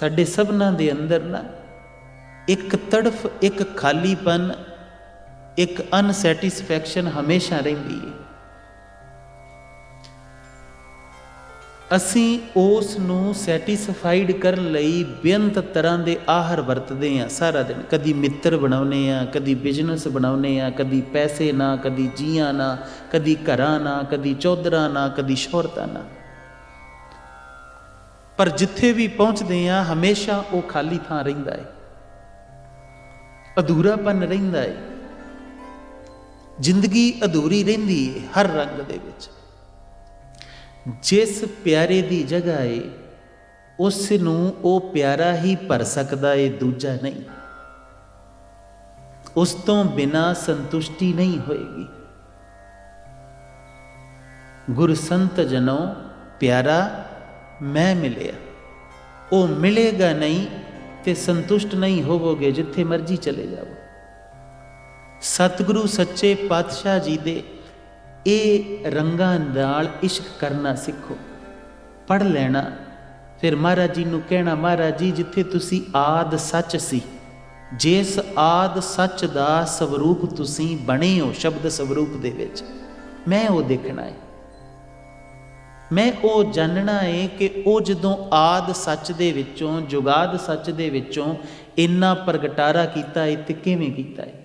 ਸਾਡੇ ਸਭਨਾਂ ਦੇ ਅੰਦਰ ਨਾ ਇੱਕ ਤੜਫ, ਇੱਕ ਖਾਲੀਪਨ, ਇੱਕ ਅਨਸੈਟੀਸਫੈਕਸ਼ਨ ਹਮੇਸ਼ਾ ਰਹਿੰਦੀ ਹੈ ਅਸੀਂ ਉਸ ਨੂੰ ਸੈਟੀਸਫਾਈਡ ਕਰਨ ਲਈ ਬੇਅੰਤ ਤਰ੍ਹਾਂ ਦੇ ਆਹਾਰ ਵਰਤਦੇ ਆ ਸਾਰਾ ਦਿਨ। ਕਦੀ ਮਿੱਤਰ ਬਣਾਉਨੇ ਆ ਕਦੀ ਬਿਜ਼ਨਸ ਬਣਾਉਨੇ ਆ ਕਦੀ ਪੈਸੇ ਨਾ, ਕਦੀ ਜੀਆਂ ਨਾ, ਕਦੀ ਘਰਾਂ ਨਾ, ਕਦੀ ਚੌਧਰਾਂ ਨਾ, ਕਦੀ ਸ਼ੋਹਰਤਾਂ ਨਾ। ਪਰ ਜਿੱਥੇ ਵੀ ਪਹੁੰਚਦੇ ਆ, ਹਮੇਸ਼ਾ ਉਹ ਖਾਲੀ ਥਾਂ ਰਹਿੰਦਾ ਹੈ ਅਧੂਰਾਪਨ ਰਹਿੰਦਾ ਹੈ ਜ਼ਿੰਦਗੀ ਅਧੂਰੀ ਰਹਿੰਦੀ ਹੈ ਹਰ ਰੰਗ ਦੇ ਵਿੱਚ। ਜਿਸ ਪਿਆਰੇ ਦੀ ਜਗ੍ਹਾ ਏ, ਉਸ ਨੂੰ ਉਹ ਪਿਆਰਾ ਹੀ ਭਰ ਸਕਦਾ ਏ, ਦੂਜਾ ਨਹੀਂ। ਉਸ ਤੋਂ ਬਿਨਾ ਸੰਤੁਸ਼ਟੀ ਨਹੀਂ ਹੋਏਗੀ। ਗੁਰ ਸੰਤ ਜਨੋ, ਪਿਆਰਾ ਮੈਂ ਮਿਲਿਆ। ਉਹ ਮਿਲੇਗਾ ਨਹੀਂ ਤੇ ਸੰਤੁਸ਼ਟ ਨਹੀਂ ਹੋਵੋਗੇ ਜਿੱਥੇ ਮਰਜ਼ੀ ਚਲੇ ਜਾਓ ਸਤਿਗੁਰੂ ਸੱਚੇ ਪਾਤਸ਼ਾਹ ਜੀ ਦੇ ਇਹ ਰੰਗਾਂ ਨਾਲ ਇਸ਼ਕ ਕਰਨਾ ਸਿੱਖੋ। ਪੜ ਲੈਣਾ, ਫਿਰ ਮਹਾਰਾਜ ਜੀ ਨੂੰ ਕਹਿਣਾ, ਮਹਾਰਾਜ ਜੀ, ਜਿੱਥੇ ਤੁਸੀਂ ਆਦ ਸੱਚ ਸੀ, ਜਿਸ ਆਦ ਸੱਚ ਦਾ ਸਵਰੂਪ ਤੁਸੀਂ ਬਣੇ ਹੋ ਸ਼ਬਦ ਸਵਰੂਪ ਦੇ ਵਿੱਚ, ਮੈਂ ਉਹ ਦੇਖਣਾ ਹੈ। ਮੈਂ ਉਹ ਜਾਣਨਾ ਏ ਕਿ ਉਹ ਜਦੋਂ ਆਦ ਸੱਚ ਦੇ ਵਿੱਚੋਂ, ਜੁਗਾਦ ਸੱਚ ਦੇ ਵਿੱਚੋਂ ਇੰਨਾ ਪ੍ਰਗਟਾਰਾ ਕੀਤਾ ਹੈ ਤੇ ਕਿਵੇਂ ਕੀਤਾ ਹੈ